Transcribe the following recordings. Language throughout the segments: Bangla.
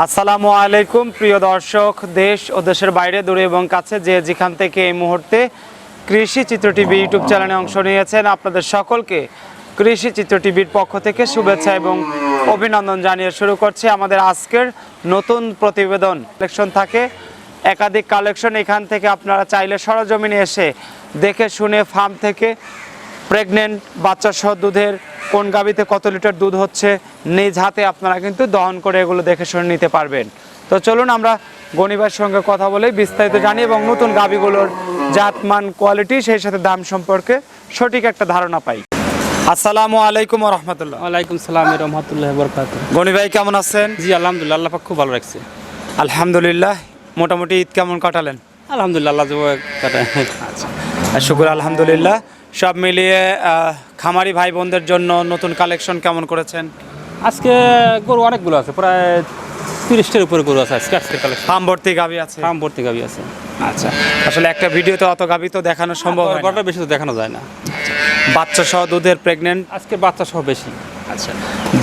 আসসালামু আলাইকুম, প্রিয় দর্শক, দেশ ও দেশের বাইরে, দূরে এবং কাছে যে যেখান থেকে এই মুহূর্তে কৃষি চিত্র টিভি ইউটিউব চ্যানেলে অংশ নিয়েছেন, আপনাদের সকলকে কৃষি চিত্র টিভির পক্ষ থেকে শুভেচ্ছা এবং অভিনন্দন জানিয়ে শুরু করছি আমাদের আজকের নতুন প্রতিবেদন। কালেকশন থাকে, একাধিক কালেকশন এখান থেকে আপনারা চাইলে সরজমিনে এসে দেখে শুনে, ফার্ম থেকে প্রেগনেন্ট বাচ্চা সহ দুধের কোন গাবিতে কত লিটার দুধ হচ্ছে নিজ হাতে আপনারা কিন্তু দহন করে এগুলো দেখে শুনে নিতে পারবেন। তো চলুন আমরা গণিবার সঙ্গে কথা বলে বিস্তারিত জানি এবং নতুন গাবিগুলোর জাতমান কোয়ালিটি সেই সাথে দাম সম্পর্কে সঠিক একটা ধারণা পাই। আসসালামু আলাইকুম রহমতুল্লাহ। ওয়ালাইকুম সালাম রহমতুল্লাহ বরকাত গনি ভাই কেমন আছেন? জি আলহামদুলিল্লাহ আল্লাহ পাক খুব ভালো রাখছে। আলহামদুলিল্লাহ মোটামুটি ঈদ কেমন কাটালেন? আলহামদুলিল্লাহ আল্লাহ কাটায়। আচ্ছা শুকুর আলহামদুলিল্লাহ। সব মিলিয়ে খামারি ভাই বোনদের জন্য নতুন কালেকশন কেমন করেছেন? আজকে গরু অনেকগুলো আছে প্রায় তিরিশটার উপরে গরু আছে আজকে আজকে কালেকশন ফার্ম ভর্তি গাবি আছে? ফার্ম ভর্তি গাবি আছে। আচ্ছা আসলে একটা ভিডিওতে অত গাবি তো দেখানো সম্ভব হয় না। বেশি তো দেখানো যায় না। বাচ্চা সহ দুধের প্রেগনেন্ট আজকে বাচ্চা সহ বেশি। আচ্ছা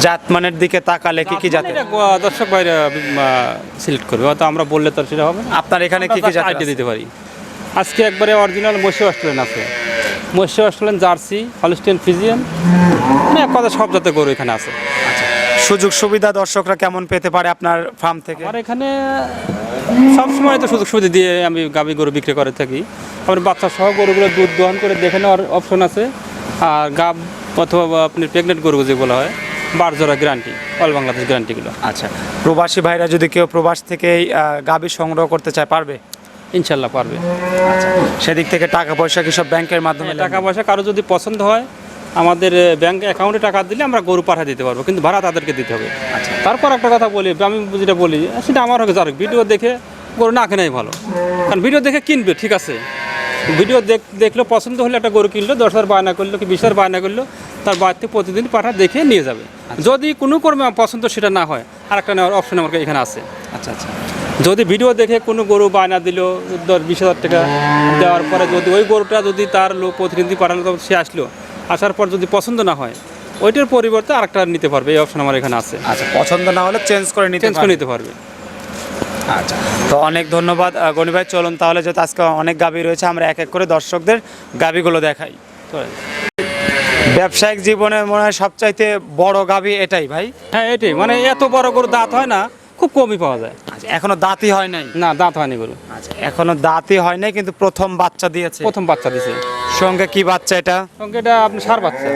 জাতমানের দিকে তাকালে কি কি জাতের? দর্শক বাইরে সিলেক্ট করবে হয়তো আমরা বললে তো সেটা হবে আপনার এখানে কি কি জাত দিতে পারি। আজকে একবারে অরিজিনাল মসি অস্ট্রেলিয়ান আছে। মসি অস্ট্রেলিয়ান জার্সি হলিস্টিয়ান ফিজিয়ান। মানে এক কথা সব জাতের গরু এখানে আছে। সুযোগ সুবিধা দর্শকরা কেমন পেতে পারে আপনার ফার্ম থেকে? আমার এখানে সবসময় তো সুযোগ সুবিধা দিয়ে আমি গাভী গরু বিক্রি করে থাকি। আমার বাচ্চা সহ গরুগুলো দুধ দহন করে দেখে নেওয়ার অপশন আছে। আর গাব অথবা আপনি প্রেগনেন্ট গরু যেগুলো হয় বার জোড়া গ্যারান্টি অল বাংলাদেশ গ্যারান্টিগুলো আচ্ছা প্রবাসী ভাইরা যদি কেউ প্রবাস থেকে গাভী সংগ্রহ করতে চায় পারবে? ইনশাল্লাহ পারবে। সেদিক থেকে টাকা পয়সা কি সব ব্যাংকের মাধ্যমে টাকা পয়সা কারও যদি পছন্দ হয় আমাদের ব্যাংক অ্যাকাউন্টে টাকা দিলে আমরা গরু পাঠিয়ে দিতে পারব কিন্তু ভাড়া তাদেরকে দিতে হবে। আচ্ছা। তারপর একটা কথা বলি আমি যেটা বলি সেটা আমার হবে যার ভিডিও দেখে গরু না কেনাই ভালো। কারণ ভিডিও দেখে কিনবে ঠিক আছে। ভিডিও দেখ দেখল পছন্দ হলে একটা গরু কিনলো দশ হাজার বায়না করল কি বিশ হাজার বায়না করল তার বাড়িতে প্রতিদিন পাঠা দেখে নিয়ে যাবে। যদি কোনো কর্মে পছন্দ সেটা না হয় আর একটা নেওয়ার অপশন আমার এখানে আছে। আচ্ছা আচ্ছা। যদি ভিডিও দেখে কোনো গরু বায়না দিল দশ বিশ হাজার টাকা দেওয়ার পরে যদি ওই গরুটা যদি তার লোক প্রতিনিধি পাঠানো সে আসলো। আসার পর যদি পছন্দ না হয় ওইটার পরিবর্তে আরেকটা নিতে পারবে এই অপশন আমার এখানে আছে। আচ্ছা পছন্দ না হলে চেঞ্জ করে নিতে চেঞ্জ করে নিতে পারবে। আচ্ছা তো অনেক ধন্যবাদ গণি ভাই চলুন তাহলে যেহেতু আজকে অনেক গাবি রয়েছে আমরা এক এক করে দর্শকদের গাবিগুলো দেখাই। ব্যবসায়িক জীবনে মনে হয় সবচাইতে বড় গাবি এটাই ভাই। হ্যাঁ এটাই। মানে এত বড় গরু দাঁত হয় না খুব কমই পাওয়া যায়। এখনও দাঁতই হয় নাই? না দাঁত হয়নি গরু। আচ্ছা এখনও দাঁতই হয় নাই কিন্তু প্রথম বাচ্চা দিয়েছে? প্রথম বাচ্চা দিয়েছে। সঙ্গে কি বাচ্চা এটা? সঙ্গে এটা আপনি সার বাচ্চা।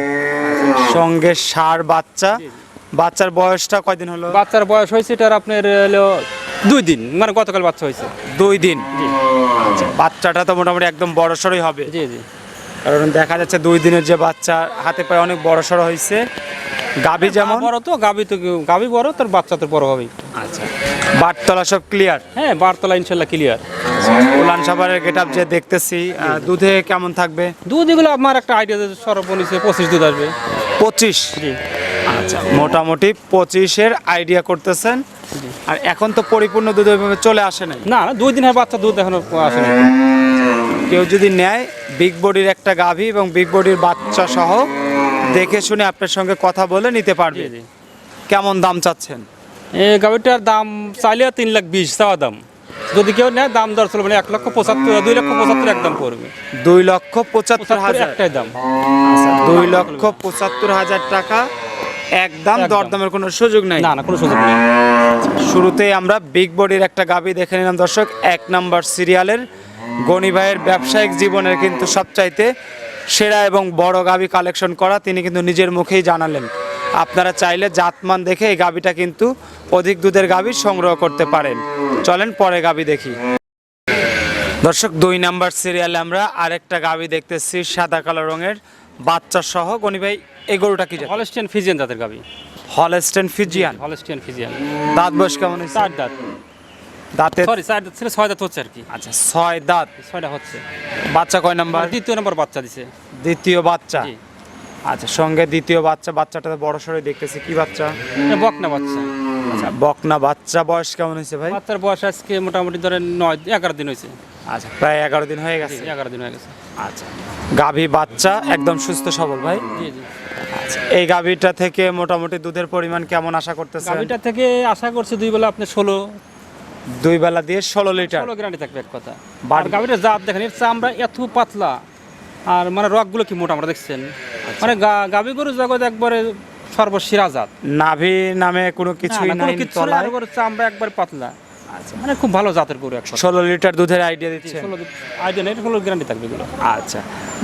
সঙ্গে সার বাচ্চা। বাচ্চার বয়সটা কয়দিন হলো? বাচ্চার বয়স হয়েছে এটার আপনার হলো দুই দিন মানে গতকাল বাচ্চা হয়েছে। দুই দিন? জি। বাচ্চাটা তো মোটামুটি একদম বড় সড়ই হবে। জি জি। কারণ দেখা যাচ্ছে দুই দিনের যে বাচ্চা হাতে পায়ে অনেক বড় সড়ো হয়েছে। গাভী যেমন? বড় তো গাবি তো গাবি বড় তোর বাচ্চা তো বড় হবেই। আচ্ছা। বাটতলা সব ক্লিয়ার হ্যাঁ বারতলা ইনশাল্লাহ ক্লিয়ার উলান সাভারের গেট আপ যে দেখতেছি দুধে কেমন থাকবে? দুধ এগুলো আমার একটা আইডিয়া সর্বনিচে পঁচিশ দুধ আসবে। পঁচিশ? জি। আচ্ছা মোটামুটি পঁচিশের আইডিয়া করতেছেন। আর এখন তো পরিপূর্ণ দুধ ওইভাবে চলে আসে না না, দুই দিনের বাচ্চা দুধ এখনও আসেনি কেউ যদি নেয় বিগ বডির একটা গাভী এবং বিগ বডির বাচ্চা সহ দেখে শুনে আপনার সঙ্গে কথা বলে নিতে পারবে। কেমন দাম চাচ্ছেন? এই গাড়িটার দাম চাইলে তিন লাখ বিশ চাওয়া দাম। যদি কেউ নেয় দাম দর চলবে না এক লক্ষ পঁচাত্তর দুই লক্ষ পঁচাত্তর একদম পড়বে। দুই লক্ষ পঁচাত্তর হাজার। একটাই দাম। আচ্ছা, দুই লক্ষ পঁচাত্তর হাজার টাকা একদম। দরদামের কোনো সুযোগ নাই। না না কোনো সুযোগ নেই। শুরুতেই আমরা বিগ বডির একটা গাবি দেখে নিলাম দর্শক। এক নাম্বার সিরিয়ালের গনি ভাইয়ের ব্যবসায়িক জীবনের কিন্তু সবচাইতে সেরা এবং বড় গাবি কালেকশন করা তিনি কিন্তু নিজের মুখেই জানালেন। আপনারা চাইলে জাতমান দেখে এই গাবিটা কিন্তু অধিক দুধের গাবি সংগ্রহ করতে পারেন। চলেন পরে গাবি দেখি। দর্শক দুই নাম্বার সিরিয়ালে আমরা আরেকটা গাবি দেখতেছি সাদা কালো রঙের। বাচ্চা সহ গনি ভাই এই গরুটা কি হলস্টিয়ান ফিজিয়ান জাতের গাবি। Holstein Friesian. Holstein Friesian. দাঁত বয়স কেমন চার দাঁত। দাঁতে সরি চার দাঁত ছিল ছয় দাঁত হচ্ছে আর কি। আচ্ছা ছয় দাঁত। ছয়টা হচ্ছে। বাচ্চা কয় নাম্বার? দ্বিতীয় নম্বর বাচ্চা দিছে। দ্বিতীয় বাচ্চা? জি। আচ্ছা সঙ্গে দ্বিতীয় বাচ্চা বাচ্চাটা তো বড় সড়ে দেখতেছি। কি বাচ্চা? এটা বকনা বাচ্চা। আচ্ছা বকনা বাচ্চা বয়স কেমন হয়েছে ভাই? বাচ্চার বয়স আজকে মোটামুটি ধরেন নয় এগারো দিন হয়েছে। আচ্ছা প্রায় এগারো দিন হয়ে জি গেছে এগারো দিন হয়ে গেছে। আচ্ছা গাভী বাচ্চা একদম সুস্থ সবল ভাই? জি জি। আচ্ছা এই গাভীটা থেকে মোটামুটি দুধের পরিমাণ কেমন আশা করতেছেন? গাভিটা থেকে আশা করছি দুই বেলা আপনি ষোলো দুই বেলা দিয়ে ষোলো লিটার। ষোলো গ্যারান্টি থাকবে এক কথা। আর গাভিটার জাত দেখেন এর চামড়া এত পাতলা। আর মানে রগগুলো কি মোটা আমরা দেখছেন? আচ্ছা। মানে গাভি গরু জগৎ একবারে সর্বসেরা জাত নাভি নামে কোনো কিছুই নাই তলায়। চামড়া একবার পাতলা। মানে খুব ভালো জাতের গরু একশো। ষোলো লিটার দুধের আইডিয়া দিচ্ছে আইডিয়া নেই ষোলো গ্যারান্টি থাকবে এগুলো। আচ্ছা।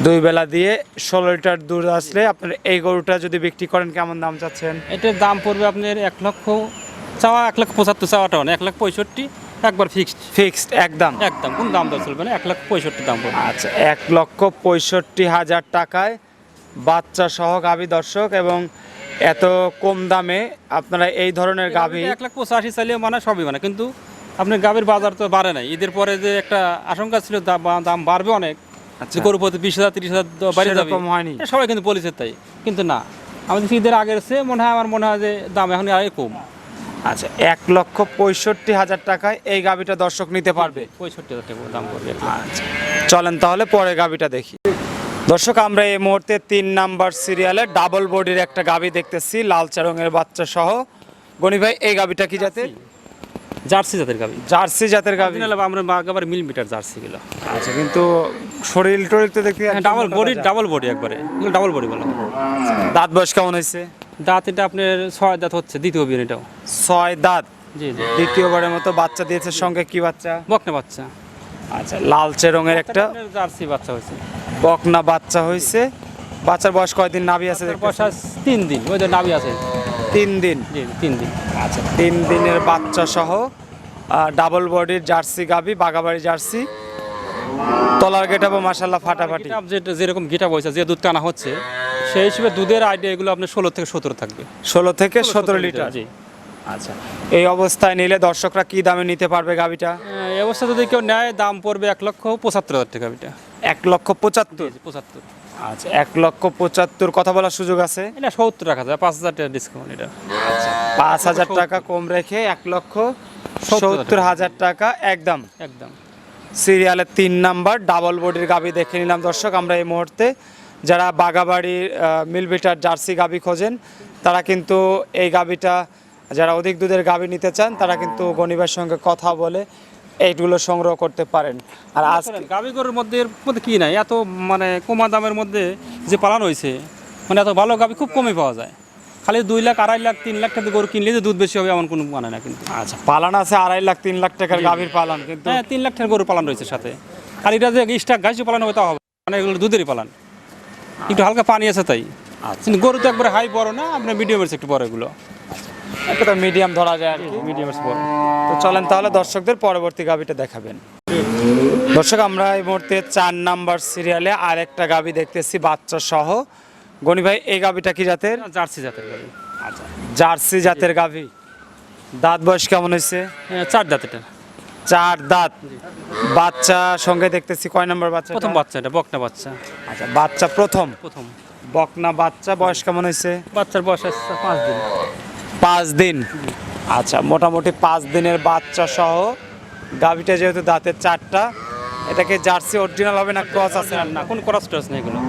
দুই বেলা দিয়ে ষোলো লিটার দুধ আসলে আপনার এই গরুটা যদি বিক্রি করেন কেমন দাম চাচ্ছেন? এটার দাম পড়বে আপনার এক লক্ষ চাওয়া এক লাখ পঁচাত্তর চাওয়াটা না এক লাখ পঁয়ষট্টি একবার ফিক্সড ফিক্সড একদম। একদম কোন দাম দর চলবে না? এক লাখ পঁয়ষট্টি দাম পড়বে। আচ্ছা এক লক্ষ পঁয়ষট্টি হাজার টাকায় বাচ্চা সহ গাভী দর্শক এবং এত কম দামে আপনারা এই ধরনের গাভী এক লাখ পঁচাশি চাইলে মানে সবই মানে কিন্তু আপনি গাভীর বাজার তো বাড়ে নাই। ঈদের পরে যে একটা আশঙ্কা ছিল দাম- দাম বাড়বে অনেক। আচ্ছা। গরু প্রতি বিশ হাজার তিরিশ হাজার দ- বাড়ে যাবে। হয়নি। সবাই কিন্তু বলেছে তাই কিন্তু না। আমাদের ঈদের আগের চেয়ে মনে হয় আমার মনে হয় যে দাম এখন আগে কম। আচ্ছা এক লক্ষ পঁয়ষট্টি হাজার টাকায় এই গাভীটা দর্শক নিতে পারবে। পঁয়ষট্টি হাজার টাকা দাম পড়বে। আচ্ছা চলেন তাহলে পরে গাভীটা দেখি। দর্শক আমরা এই মুহূর্তে তিন নাম্বার সিরিয়ালে ডাবল বডির একটা গাভী দেখতেছি লালচা রঙের বাচ্চা সহ। গনি ভাই এই গাভীটা কি জাতের? জার্সি। জাতের গাভী। জার্সি জাতের অরিজিনাল আমরা একেবারে মিলিমিটার জার্সি গুলো। আচ্ছা কিন্তু শরীর টরিল তো দেখতে ডাবল বডি ডাবল বডি একবারে। ডাবল বডি বলা। দাঁত বয়স কেমন হয়েছে? দাঁত এটা আপনার ছয় দাঁত হচ্ছে দ্বিতীয় বিয়ে এটাও। ছয় দাঁত? জি জি। দ্বিতীয়বারের মতো বাচ্চা দিয়েছে সঙ্গে কি বাচ্চা? বকনা বাচ্চা। আচ্ছা লালচে রঙের একটা জার্সি বাচ্চা হয়েছে। বকনা বাচ্চা হয়েছে। বাচ্চার বয়স কয়দিন নাভি আছে বয়স তিন দিন ওই যে নাবি আছে। তিন দিন? জি তিন দিন। আচ্ছা তিন দিনের বাচ্চা সহ ডাবল বডির জার্সি গাবি বাগাবাড়ি জার্সি। তলার গেটাবো মাসাল্লাহ ফাটাফাটি। যেরকম গিটাপ হয়েছে যে দুধ টানা হচ্ছে সেই হিসেবে দুধের আইডিয়া এগুলো আপনার ষোলো থেকে সতেরো থাকবে। ষোলো থেকে সতেরো লিটার? জি। আচ্ছা। এই অবস্থায় নিলে দর্শকরা কি দামে নিতে পারবে গাবিটা? আহ, এই অবস্থা যদি কেউ নেয় দাম পড়বে এক লক্ষ পঁচাত্তর হাজার টাকা এটা এক লক্ষ পঁচাত্তর? পঁচাত্তর। আচ্ছা এক লক্ষ পঁচাত্তর কথা বলার সুযোগ আছে? এটা সত্তর রাখা যায় পাঁচ হাজার টাকা ডিসকাউন্ট এটা। পাঁচ হাজার টাকা কম রেখে এক লক্ষ সত্তর হাজার টাকা। একদম। একদম। সিরিয়ালের তিন নাম্বার ডাবল বডির গাবি দেখে নিলাম দর্শক আমরা এই মুহূর্তে যারা বাগাবাড়ির মিলবিটার জার্সি গাবি খোঁজেন তারা কিন্তু এই গাবিটা যারা অধিক দুধের গাবি নিতে চান তারা কিন্তু গণিবার সঙ্গে কথা বলে এইগুলো সংগ্রহ করতে পারেন। আর আজ গাভী গরুর মধ্যে এর মধ্যে কি নাই? এত মানে কমা দামের মধ্যে যে পালন হয়েছে মানে এত ভালো গাভী খুব কমই পাওয়া যায়। খালি দুই লাখ আড়াই লাখ তিন লাখ টাকা গরু কিনলে যে দুধ বেশি হবে এমন কোনো মানে না কিন্তু। আচ্ছা পালান আছে আড়াই লাখ তিন লাখ টাকার গাভীর পালান কিন্তু হ্যাঁ তিন লাখ টাকার গরু পালন রয়েছে সাথে। আর এটা যে স্টাক গাছ পালন হবে তা হবে মানে এগুলো দুধেরই পালন। একটু হালকা পানি আছে তাই। আচ্ছা। কিন্তু গরু তো একবারে হাই বড় না আপনার মিডিয়াম মিডিয়ামের একটু বড় এগুলো। একটা মিডিয়াম ধরা যায় আর কি মিডিয়ামের বড়। তো চলেন তাহলে দর্শকদের পরবর্তী গাবিটা দেখাবেন। দর্শক আমরা এই মুহূর্তে চার নাম্বার সিরিয়ালে আরেকটা গাবি দেখতেছি বাচ্চা সহ। গনি ভাই এই গাবিটা কি জাতের? জার্সি জাতের গাভী। আচ্ছা। জার্সি জাতের গাভি। দাঁত বয়স কেমন হয়েছে? হ্যাঁ, চার দাঁত এটা। চার দাঁত। বাচ্চা সঙ্গে দেখতেছি কয় নম্বর বাচ্চা প্রথম বাচ্চা এটা বকনা বাচ্চা। আচ্ছা বাচ্চা প্রথম? প্রথম। বকনা বাচ্চা বয়স কেমন হয়েছে? বাচ্চার বয়স আছে পাঁচ দিন। পাঁচ দিন? আচ্ছা মোটামুটি পাঁচ দিনের বাচ্চা সহ গাভিটা যেহেতু দাঁতের চারটা এটাকে জার্সি অরিজিনাল হবে না ক্রস আছে? না না কোনো ক্রস টস নেই এগুলো।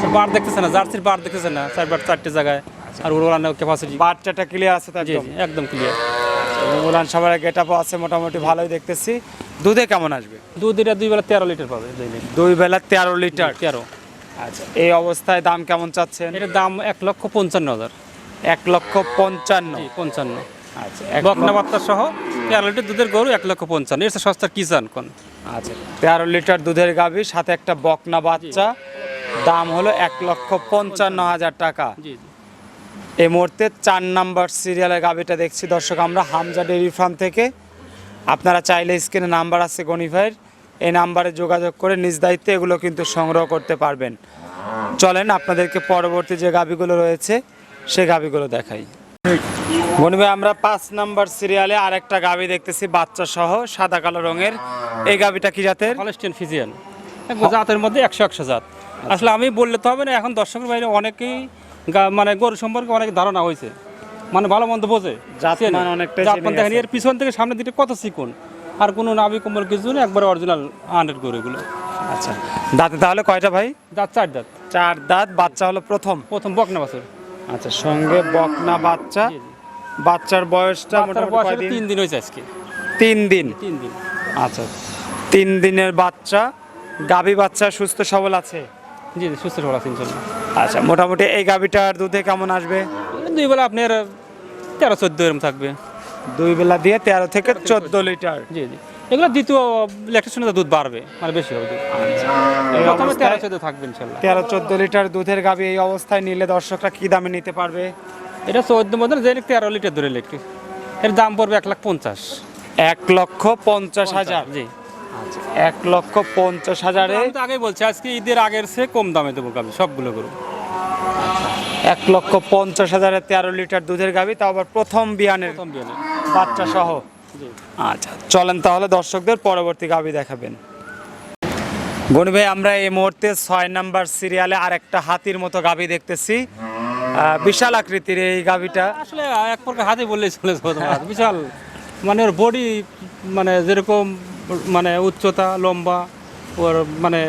স্যার বার দেখতেছে না জার্সির বার দেখতেছে না চারবার চারটে জায়গায়। আর ওড়ানোর ক্যাপাসিটি বাচ্চাটা ক্লিয়ার আছে তো একদম? জি ক্লিয়ার উলান সবার গেট আপ আছে মোটামুটি ভালোই দেখতেছি। দুধে কেমন আসবে? দুধ এটা দুই বেলা তেরো লিটার পাবে দুই লিটার। দুই বেলা তেরো লিটার? তেরো। আচ্ছা এই অবস্থায় দাম কেমন চাচ্ছেন? এটার দাম এক লক্ষ পঞ্চান্ন হাজার। এক লক্ষ পঞ্চান্ন? পঞ্চান্ন। আচ্ছা বকনা বাচ্চা সহ তেরো লিটার দুধের গরু এক লক্ষ পঞ্চান্ন। এর সস্তা কি চান কোন? আচ্ছা তেরো লিটার দুধের গাভী সাথে একটা বকনা বাচ্চা। দাম হলো এক লক্ষ পঞ্চান্ন হাজার টাকা। জি। এই মুহূর্তে চার নাম্বার সিরিয়ালের গাভিটা দেখছি। দর্শক, আমরা হামজা ডেইরি ফার্ম থেকে। আপনারা চাইলে স্ক্রিনে নাম্বার আছে গনি ভাইয়ের। এই নাম্বারে যোগাযোগ করে নিজ দায়িত্বে এগুলো কিন্তু সংগ্রহ করতে পারবেন। চলেন আপনাদেরকে পরবর্তী যে গাভিগুলো রয়েছে, সেই গাভিগুলো দেখাই। গনি ভাই, আমরা পাঁচ নাম্বার সিরিয়ালে আরেকটা গাভি দেখতেছি, বাচ্চা সহ, সাদা, কালো রঙের। এই গাভিটা কি জাতের? Holstein Friesian. জাতের মধ্যে একশো একশো জাত। আসলে আমি বললে তো হবে না, এখন দর্শকের বাইরে অনেকেই মানে গরু সম্পর্কে অনেক ধারণা হয়েছে। মানে ভালো মন্দ বোঝে। দেখেন এর পিছন থেকে সামনের দিকে কত চিকুন? আর কোনো নাবি কোমল কিছু না একবার অরিজিনাল হান্ড্রেড গরু এগুলো। আচ্ছা দাঁতে তাহলে কয়টা ভাই? দাঁত চার দাঁত। চার দাঁত বাচ্চা হলো প্রথম? প্রথম বকনা বছর। আচ্ছা সঙ্গে বকনা বাচ্চা। বাচ্চার বয়সটা মোটামুটি? তিন দিন হয়েছে আজকে। তিন দিন? তিন দিন। আচ্ছা তিন দিনের বাচ্চা গাভী বাচ্চা সুস্থ সবল আছে? জি জি সুস্থ সবল আছে ইনশাল্লাহ। আচ্ছা মোটামুটি এই গাভীটার দুধে কেমন আসবে? দুই বেলা আপনার তেরো চোদ্দ এরকম থাকবে। দুই বেলা দিয়ে তেরো থেকে চোদ্দ লিটার। জি জি। এগুলো দ্বিতীয় ল্যাকটেশনে দুধ বাড়বে মানে বেশি হবে দুধ। প্রথমে তেরো চোদ্দ থাকবে ইনশাল্লাহ। তেরো চোদ্দ লিটার দুধের গাভী এই অবস্থায় নিলে দর্শকরা কি দামে নিতে পারবে? এটা চোদ্দ মধ্যে যে তেরো লিটার ধরে লিখতে এর দাম পড়বে এক লাখ পঞ্চাশ। এক লক্ষ পঞ্চাশ হাজার। জি। আচ্ছা এক লক্ষ পঞ্চাশ হাজারে। আগেই বলছি আজকে ঈদের আগের সে কম দামে দেবো গাবি সবগুলো গরু এক লক্ষ পঞ্চাশ হাজারে তেরো লিটার দুধের গাভী তাও আবার প্রথম বিয়ানে। বাচ্চা সহ। আচ্ছা চলেন তাহলে দর্শকদের পরবর্তী গাভী দেখাবেন। গনি ভাই আমরা এই মুহূর্তে ছয় নাম্বার সিরিয়ালে আর একটা হাতির মতো গাভী দেখতেছি। বিশাল আকৃতির এই গাভীটা আসলে এক প্রকার হাতে বললেই চলে বিশাল মানে ওর বডি মানে যেরকম মানে উচ্চতা লম্বা ওর মানে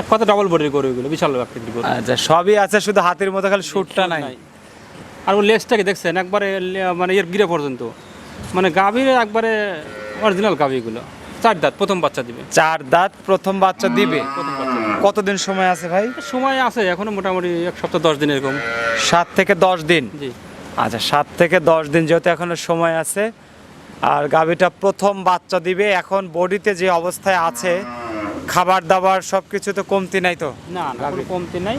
এক কথা ডাবল বডির গরু এগুলো বিশাল আকৃতির গরু। আচ্ছা সবই আছে শুধু হাতের মতো খালি সুটটা নাই। আর ওর লেজটাকে দেখছেন? একবারে মানে এর গিরে পর্যন্ত। মানে গাভীর একবারে অরিজিনাল গাভীগুলো। চার দাঁত প্রথম বাচ্চা দিবে। চার দাঁত প্রথম বাচ্চা দিবে? প্রথম বাচ্চা দিবে। কতদিন সময় আছে ভাই? সময় আছে এখনও মোটামুটি এক সপ্তাহ দশ দিন এরকম। সাত থেকে দশ দিন? জি। আচ্ছা সাত থেকে দশ দিন যেহেতু এখনও সময় আছে আর গাভীটা প্রথম বাচ্চা দিবে। এখন বডিতে যে অবস্থায় আছে খাবার দাবার সব কিছু তো কমতি নাই তো? না না কোনো কমতি নাই।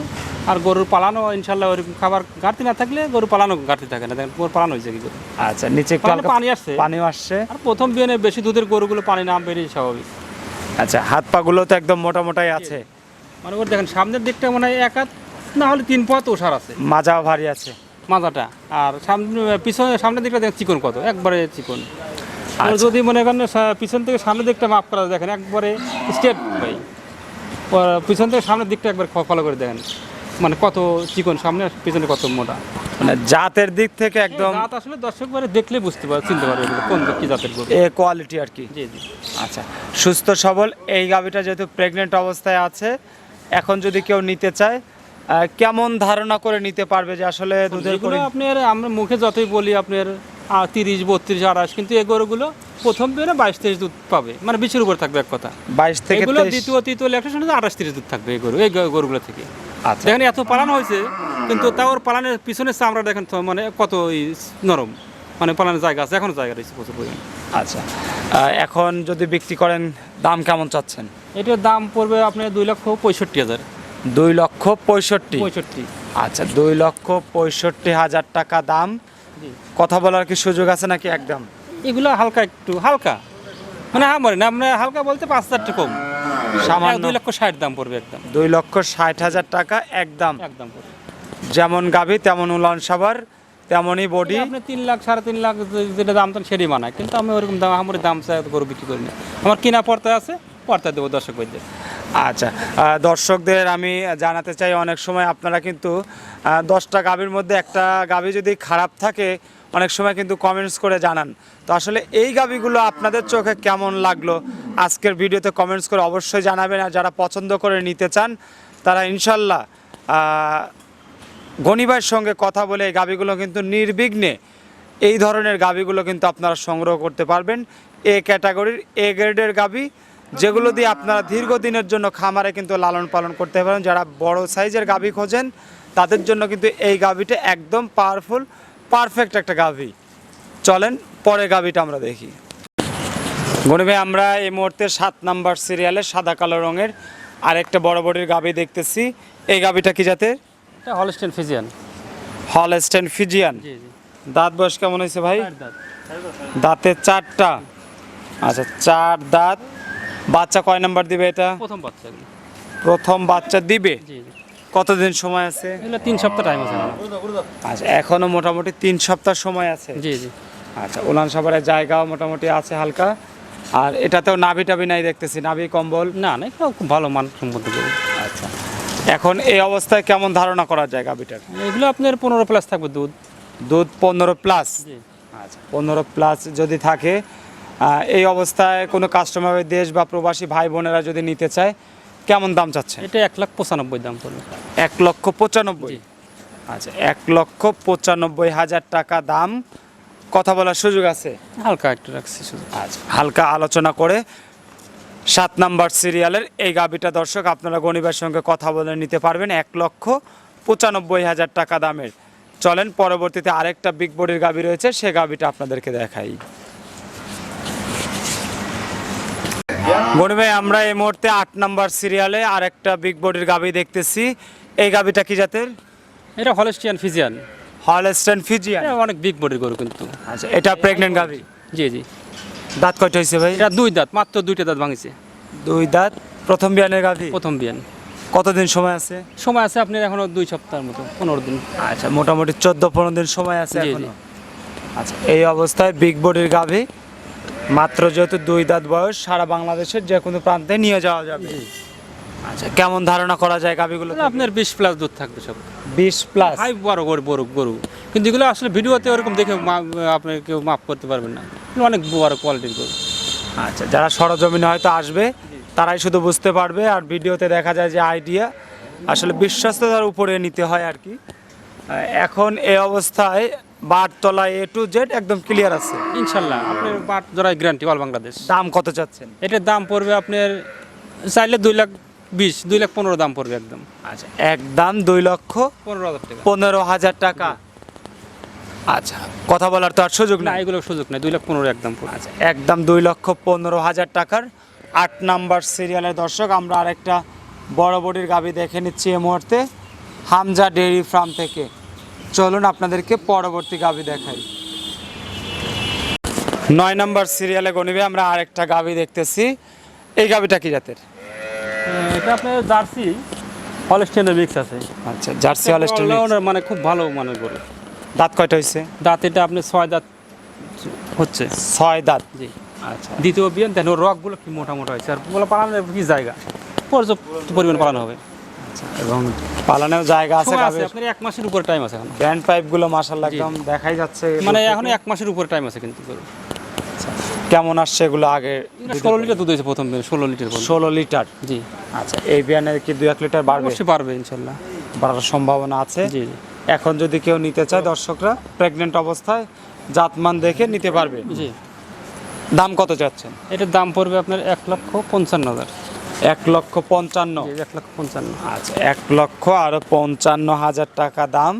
আর গরুর পালানো ইনশাল্লাহ ওরকম খাবার ঘাটতি না থাকলে গরু পালানো ঘাটতি থাকে না। দেখেন গরু পালানো হয়েছে কি করে আচ্ছা নিচে একটু পানি হালকা পানি আসছে। পানিও আসছে। আর প্রথম বিয়ানে বেশি দুধের গরুগুলো পানি না বেরিয়ে স্বাভাবিক। আচ্ছা হাত পা গুলো তো একদম মোটা মোটাই আছে। মানে ওর দেখেন সামনের দিকটা মনে হয় এক হাত না হলে তিন পথ ওষার আছে। মাজাও ভারী আছে। মাজাটা। আর সামনে পিছনে সামনের দিকটা দেখেন চিকন কত একবারে চিকন। যদি মনে করেন পিছন থেকে সামনের দিকটা মাপ করা দেখেন একবারে স্টেট ভাই। পিছন থেকে সামনের দিকটা একবার ফলো করে দেখেন। মানে কত চিকন সামনে পিছনে কত মোটা। মানে জাতের দিক থেকে একদম দাঁত আসলে দর্শক বারে দেখলে বুঝতে পারে চিনতে পারে এগুলো কোন কি জাতের গরু। এ কোয়ালিটি আর কি। জি জি। আচ্ছা সুস্থ সবল। এই গাভীটা যেহেতু প্রেগনেন্ট অবস্থায় আছে এখন যদি কেউ নিতে চায় কেমন ধারণা করে নিতে পারবে যে আসলে দুধের আপনার আমরা মুখে যতই বলি আপনার আহ, তিরিশ বত্রিশ আড়াইশ কিন্তু এই গরুগুলো প্রথম বিয়ে বাইশ তেইশ দুধ পাবে। মানে বিশের উপর থাকবে এক কথা। বাইশ থেকে এগুলো দ্বিতীয় তৃতীয় ল্যাকটেশনে আঠাশ তিরিশ দুধ থাকবে এই গরু এই গরুগুলো থেকে। আচ্ছা। দেখেন এত পালানো হয়েছে কিন্তু তাও ওর পালানের পিছনের চামড়া দেখেন তো মানে কত নরম। মানে পালানোর জায়গা আছে এখনও জায়গা রয়েছে প্রচুর পরিমাণে। আচ্ছা। এখন যদি বিক্রি করেন দাম কেমন চাচ্ছেন? এটার দাম পড়বে আপনার দুই লক্ষ পঁয়ষট্টি হাজার। দুই লক্ষ পঁয়ষট্টি। পঁয়ষট্টি। আচ্ছা দুই লক্ষ পঁয়ষট্টি হাজার টাকা দাম। কথা বলার কি সুযোগ আছে নাকি একদম? এগুলো হালকা একটু হালকা। মানে হ্যাঁ মরে না আপনার হালকা বলতে পাঁচ হাজার টাকা কম। সামান্য। দুই লক্ষ ষাট দাম পড়বে একদম। দুই লক্ষ ষাট হাজার টাকা একদম। একদম যেমন গাভী তেমন উলান সাবার তেমনই বডি। আপনি তিন লাখ সাড়ে তিন লাখ যেটা দাম তো সেটাই মানায় কিন্তু আমি ওরকম দাম আমার দাম চাই গরু বিক্রি করি না। আমার কিনা পড়তে আছে পড়তে দেবো দর্শক বৈদ্যের আচ্ছা দর্শকদের আমি জানাতে চাই, অনেক সময় আপনারা কিন্তু দশটা গাভীর মধ্যে একটা গাভী যদি খারাপ থাকে, অনেক সময় কিন্তু কমেন্টস করে জানান। তো আসলে এই গাভীগুলো আপনাদের চোখে কেমন লাগল? আজকের ভিডিওতে কমেন্টস করে অবশ্যই জানাবেন, আর যারা পছন্দ করে নিতে চান, তারা ইনশাল্লাহ গণিবার সঙ্গে কথা বলে এই গাভীগুলো কিন্তু নির্বিঘ্নে এই ধরনের গাভীগুলো কিন্তু আপনারা সংগ্রহ করতে পারবেন। এ ক্যাটাগরির, এ গ্রেডের গাভী যেগুলো দিয়ে আপনারা দীর্ঘদিনের জন্য খামারে কিন্তু লালন পালন করতে পারেন যারা বড় সাইজের গাভী খোঁজেন তাদের জন্য কিন্তু এই গাভীটা একদম পাওয়ারফুল পারফেক্ট একটা গাভী। চলেন পরে গাভীটা আমরা দেখি। গনি ভাই আমরা এই মুহূর্তে সাত নাম্বার সিরিয়ালে সাদা কালো রঙের আরেকটা বড় বড়ির গাভী দেখতেছি। এই গাভীটা কি জাতের? হলস্টেন ফিজিয়ান হলস্টেন ফিজিয়ান দাঁত বয়স কেমন হয়েছে ভাই? দাঁতে চারটা। আচ্ছা চার দাঁত। বাচ্চা কয় নাম্বার দিবে এটা? প্রথম বাচ্চা প্রথম বাচ্চা দিবে? কতদিন সময় আছে? তিন সপ্তাহ টাইম আছে আচ্ছা এখনও মোটামুটি তিন সপ্তাহ সময় আছে? জি জি। আচ্ছা উলান সাভারের জায়গাও মোটামুটি আছে হালকা। আর এটাতেও নাভি টাভি নাই দেখতেছি নাভি কম্বল? না না খুব ভালো মান গরু। আচ্ছা এখন এই অবস্থায় কেমন ধারণা করা যায় গাভিটার? এগুলো আপনার পনেরো প্লাস থাকবে দুধ। দুধ পনেরো প্লাস আচ্ছা পনেরো প্লাস যদি থাকে এই অবস্থায় কোনো কাস্টমার দেশ বা প্রবাসী ভাই বোনেরা যদি নিতে চায় কেমন দাম চাচ্ছেন? এটা এক লাখ পঁচানব্বই দাম পড়বে। এক লক্ষ পঁচানব্বই? আচ্ছা এক লক্ষ পঁচানব্বই হাজার টাকা দাম। কথা বলার সুযোগ আছে? হালকা একটু রাখছি আচ্ছা হালকা আলোচনা করে সাত নাম্বার সিরিয়ালের এই গাবিটা দর্শক আপনারা গণিবার সঙ্গে কথা বলে নিতে পারবেন এক লক্ষ পঁচানব্বই হাজার টাকা দামের। চলেন পরবর্তীতে আরেকটা বিগ বডির গাবি রয়েছে সে গাবিটা আপনাদেরকে দেখাই। গণি আমরা এই মুহূর্তে আট নাম্বার সিরিয়ালে আরেকটা বিগ বডির গাবি দেখতেছি। এই গাবিটা কি জাতের? এটা হলেস্টিয়ান ফিজিয়ান হলস্টেন ফিজিয়ান এটা অনেক বিগ বডির গরু কিন্তু। আচ্ছা এটা প্রেগনেন্ট গাবি জি জি। দাঁত কয়টা হয়েছে ভাই? এটা দুই দাঁত মাত্র দুইটা দাঁত ভাঙিছে। দুই দাঁত? প্রথম বিয়ানের গাভি? প্রথম বিয়ান। কতদিন সময় আছে? সময় আছে আপনার এখনও দুই সপ্তাহের মতো পনেরো দিন। আচ্ছা মোটামুটি চোদ্দ পনেরো দিন সময় আছে এখনও। আচ্ছা এই অবস্থায় বিগ বডির গাভি। মাত্র যেহেতু দুই দাঁত বয়স সারা বাংলাদেশের যে কোনো প্রান্তে নিয়ে যাওয়া যাবে। আচ্ছা কেমন ধারণা করা যায় গাভিগুলো আপনার বিশ প্লাস দুধ থাকবে সব। বিশ প্লাস হাই বড় গরু বড় গরু। কিন্তু এগুলো আসলে ভিডিওতে ওরকম দেখে আপনি কেউ মাফ করতে পারবেন না। অনেক বড় কোয়ালিটির গরু। আচ্ছা যারা সরজমিনে হয়তো আসবে তারাই শুধু বুঝতে পারবে আর ভিডিওতে দেখা যায় যে আইডিয়া আসলে বিশ্বস্ততার উপরে নিতে হয় আর কি। এখন এ অবস্থায় বারতলা এ টু জেড একদম ক্লিয়ার আছে। ইনশাল্লাহ আপনার বাট জোড়াই গ্যারান্টি অল বাংলাদেশ। দাম কত চাচ্ছেন? এটার দাম পড়বে আপনার চাইলে দুই লাখ বিশ দুই লাখ পনেরো দাম পড়বে একদম। আচ্ছা একদম দুই লক্ষ পনেরো হাজার টাকা। পনেরো হাজার টাকা। আচ্ছা কথা বলার তো আর সুযোগ না নাই। এগুলো সুযোগ নাই দুই লাখ পনেরো একদম আচ্ছা একদম দুই লক্ষ পনেরো হাজার টাকার আট নাম্বার সিরিয়ালের দর্শক আমরা আরেকটা বড় বডির গাবি দেখে নিচ্ছি এই মুহূর্তে হামজা ডেয়ারি ফার্ম থেকে। চলুন আপনাদেরকে পরবর্তী গাবি দেখাই। নয় নম্বর সিরিয়ালে গণিবে আমরা আরেকটা গাবি দেখতেছি। এই গাবিটা কি জাতের? এটা আপনার জার্সি হলস্টেনের মিক্স আছে। আচ্ছা জার্সি হলস্টেইন mix। মানে খুব ভালো মানের গরু। দাঁত কয়টা হয়েছে দাঁত এটা আপনি ছয় দাঁত হচ্ছে। ছয় দাঁত? জি। আচ্ছা। দ্বিতীয় বিয়ান দেখেন রকগুলো কি মোটা মোটা হয়েছে আর ওগুলো পালানোর কি জায়গা? পর্যাপ্ত পরিমাণ পালানো হবে। এবং পালানোর জায়গা আছে সময় আপনার এক মাসের উপরে টাইম আছে এখন। ব্যান্ড পাইপগুলো একদম দেখাই যাচ্ছে। মানে এখন এক মাসের উপরে টাইম আছে কিন্তু কেমন আসছে এগুলো আগে? ষোলো লিটার দুধ হয়েছে প্রথম ষোলো লিটার ষোলো লিটার? জি। আচ্ছা এই বিয়ানে কি দু এক লিটার বাড়বে? পারবে ইনশাল্লাহ বাড়ার সম্ভাবনা আছে? জি জি। এখন যদি কেউ নিতে চায় দর্শকরা প্রেগনেন্ট অবস্থায় জাতমান দেখে নিতে পারবে। জি। দাম কত চাচ্ছেন? এটার দাম পড়বে আপনার এক লক্ষ পঞ্চান্ন হাজার। এক লক্ষ পঞ্চান্ন। এক লক্ষ পঞ্চান্ন। আচ্ছা এক লক্ষ আরও পঞ্চান্ন হাজার টাকা দাম।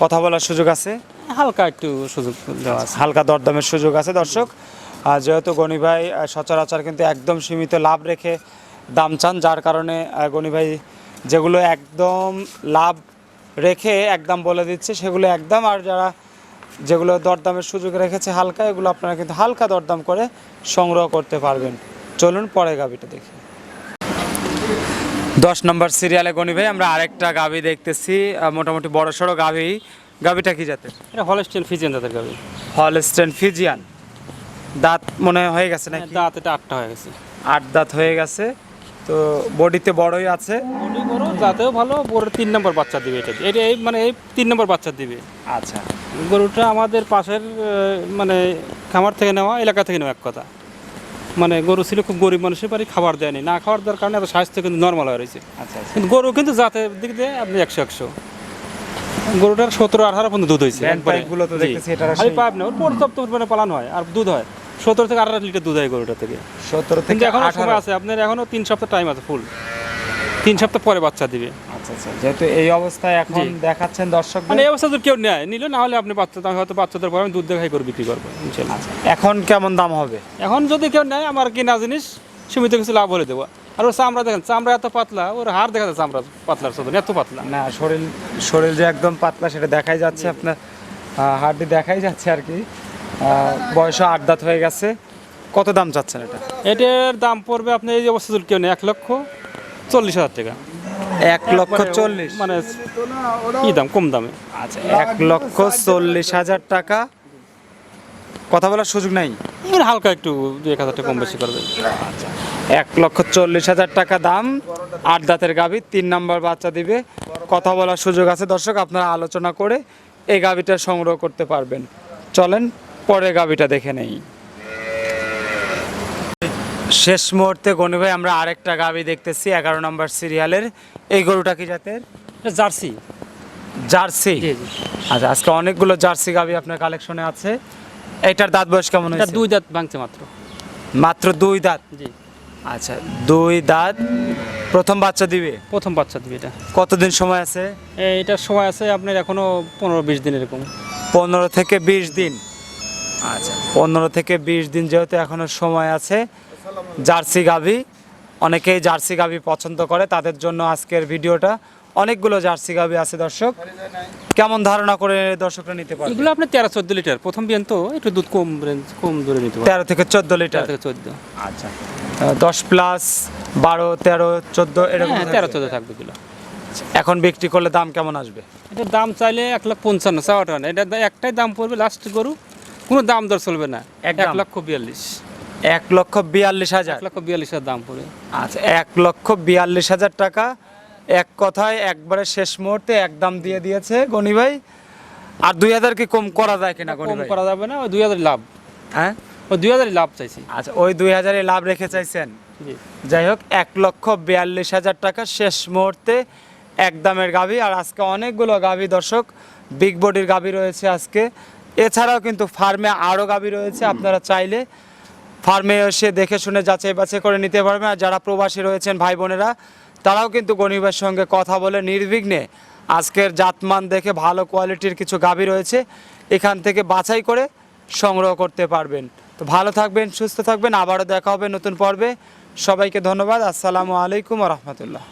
কথা বলার সুযোগ আছে? হালকা একটু সুযোগ দেওয়া আছে। হালকা দরদামের সুযোগ আছে দর্শক। আর যেহেতু গনি ভাই সচরাচর কিন্তু একদম সীমিত লাভ রেখে দাম চান যার কারণে গনি ভাই যেগুলো একদম লাভ রেখে একদম বলে দিচ্ছে সেগুলো একদম আর যারা যেগুলো দরদামের সুযোগ রেখেছে হালকা এগুলো আপনারা কিন্তু হালকা দরদাম করে সংগ্রহ করতে পারবেন। চলুন পরে গাবিটা দেখি। দশ নম্বর সিরিয়ালে গনি ভাই আমরা আরেকটা গাবি দেখতেছি মোটামুটি বড় সড়ো গাবি গাবিটা কি জাতের? এটা হলস্টেন ফিজিয়ান তাদের গাড়ি হলস্টেন ফিজিয়ান দাঁত মনে হয় হয়ে গেছে নাকি? দাঁত এটা আটটা হয়ে গেছে। আট দাঁত হয়ে গেছে। তো বডিতে বড়ই আছে। বডি বড় যাতেও ভালো বড় তিন নম্বর বাচ্চা দিবে এটা। এটা এই মানে এই তিন নম্বর বাচ্চা দিবে। আচ্ছা। গরুটা আমাদের পাশের মানে খামার থেকে নেওয়া এলাকা থেকে নেওয়া এক কথা। মানে গরু ছিল খুব গরিব মানুষের বাড়ি খাবার দেয়নি। না খাবার দেওয়ার কারণে এত স্বাস্থ্য কিন্তু নর্মাল হয়ে রয়েছে। আচ্ছা আচ্ছা। কিন্তু গরু কিন্তু জাতের দিক দিয়ে আপনি একশো একশো। গরুটার সতেরো আঠারো পর্যন্ত দুধ হয়েছে। সেই- পাইপ না ওর পর্যাপ্ত পরিমাণে পালানো হয় আর দুধ হয়। সতেরো থেকে আঠারো লিটার দুধ হয় গরুটা থেকে। সতেরো থেকে এখনও সময় আছে আপনার এখনও তিন সপ্তাহ টাইম আছে ফুল তিন সপ্তাহ পরে বাচ্চা দিবে। আচ্ছা আচ্ছা। যেহেতু এই অবস্থায় এখন দেখাচ্ছেন দর্শক মানে এই অবস্থা যদি কেউ নেয় নিল না হলে আপনি আমি হয়তো বাচ্চাদের পরে আমি দুধ দেখাই করে বিক্রি করব ইনশাল্লাহ। এখন কেমন দাম হবে? এখন যদি কেউ নেয় আমার কিনা জিনিস সীমিত কিছু লাভ বলে দেবো। আর ওর চামড়া দেখেন চামড়া এত পাতলা ওর হাড় দেখা যাচ্ছে চামড়া পাতলার সাথে এত পাতলা। না শরীর শরীর যে একদম পাতলা সেটা দেখাই যাচ্ছে আপনার হাড্ডি দেখাই যাচ্ছে আর কি। বয়স আট দাঁত হয়ে গেছে। কত দাম চাচ্ছেন এটা? এটার দাম পড়বে আপনি এই অবস্থা কেউ নেয় এক লক্ষ চল্লিশ হাজার টাকা। এক লক্ষ চল্লিশ। মানে কি দাম? কম দামে। আচ্ছা এক লক্ষ চল্লিশ হাজার টাকা। কথা বলার সুযোগ নাই? হালকা একটু এক হাজার টাকা কম বেশি করবে। এক লক্ষ চল্লিশ হাজার টাকা দাম। আট দাঁতের গাভী তিন নাম্বার বাচ্চা দিবে। কথা বলার সুযোগ আছে। দর্শক আপনারা আলোচনা করে এই গাভীটা সংগ্রহ করতে পারবেন। চলেন পরে গাভীটা দেখে নেই। শেষ মুহূর্তে গণি ভাই আমরা আরেকটা গাভী দেখতেছি এগারো নম্বর সিরিয়ালের। এই গরুটা কি জাতের? জার্সি। জার্সি? আচ্ছা আজকে অনেকগুলো জার্সি গাবি আপনার কালেকশনে আছে। এটার দাঁত বয়স কেমন এটা হয়েছে? দুই দাঁত ভাঙছে মাত্র। মাত্র দুই দাঁত? জি। আচ্ছা দুই দাঁত। প্রথম বাচ্চা দিবে? প্রথম বাচ্চা দিবে এটা। কতদিন সময় আছে? এ- এটার সময় আছে আপনার এখনও পনেরো বিশ দিন এরকম। পনেরো থেকে বিশ দিন। আচ্ছা পনেরো থেকে বিশ দিন যেহেতু এখনও সময় আছে জার্সি গাভি। অনেকেই জার্সি গাভি পছন্দ করে তাদের জন্য আজকের ভিডিওটা। অনেকগুলো জার্সি গাভি আছে দর্শক। কেমন ধারণা করে দর্শকরা নিতে পারবে? এগুলো আপনার তেরো চোদ্দ লিটার। প্রথম বিয়ান তো একটু দুধ কম রেঞ্জ কম দূরে নিতে পারে তেরো থেকে চোদ্দ লিটার? থেকে চোদ্দ। আচ্ছা। দশ প্লাস বারো তেরো চোদ্দ এরকম হ্যাঁ তেরো থাকবে। চোদ্দ থাকবে কিলো। এখন বিক্রি করলে দাম কেমন আসবে? এটার দাম চাইলে এক লাখ পঞ্চান্ন চাওয়াটা না এটা একটাই দাম পড়বে লাস্ট গরু। কোনো দাম দর চলবে না। এক? লক্ষ বিয়াল্লিশ। এক লক্ষ বিয়াল্লিশ হাজার। এক লক্ষ বিয়াল্লিশের দাম পড়বে আচ্ছা এক লক্ষ বিয়াল্লিশ হাজার টাকা। এক কথায় একবারে শেষ মুহূর্তে একদম দিয়ে দিয়েছে গনি ভাই। আর দুই হাজার কি কম করা যায় কিনা কম করা যাবে না ওই দুই হাজার লাভ। হ্যাঁ? ওই দুই হাজারই লাভ চাইছি। আচ্ছা ওই দুই হাজারে লাভ রেখে চাইছেন? যাই হোক এক লক্ষ বিয়াল্লিশ হাজার টাকা শেষ মুহূর্তে এক দামের গাভি। আর আজকে অনেকগুলো গাভি দর্শক বিগ বডির গাভি রয়েছে আজকে। এছাড়াও কিন্তু ফার্মে আরও গাভি রয়েছে আপনারা চাইলে ফার্মে এসে দেখে শুনে যাচাই বাছাই করে নিতে পারবেন আর যারা প্রবাসী রয়েছেন ভাই বোনেরা, তারাও কিন্তু গণিবের সঙ্গে কথা বলে নির্বিঘ্নে আজকের জাতমান দেখে ভালো কোয়ালিটির কিছু গাভি রয়েছে, এখান থেকে বাছাই করে সংগ্রহ করতে পারবেন। তো ভালো থাকবেন, সুস্থ থাকবেন, আবারও দেখা হবে নতুন পর্বে। সবাইকে ধন্যবাদ, আসসালামু আলাইকুম রহমতুল্লাহ।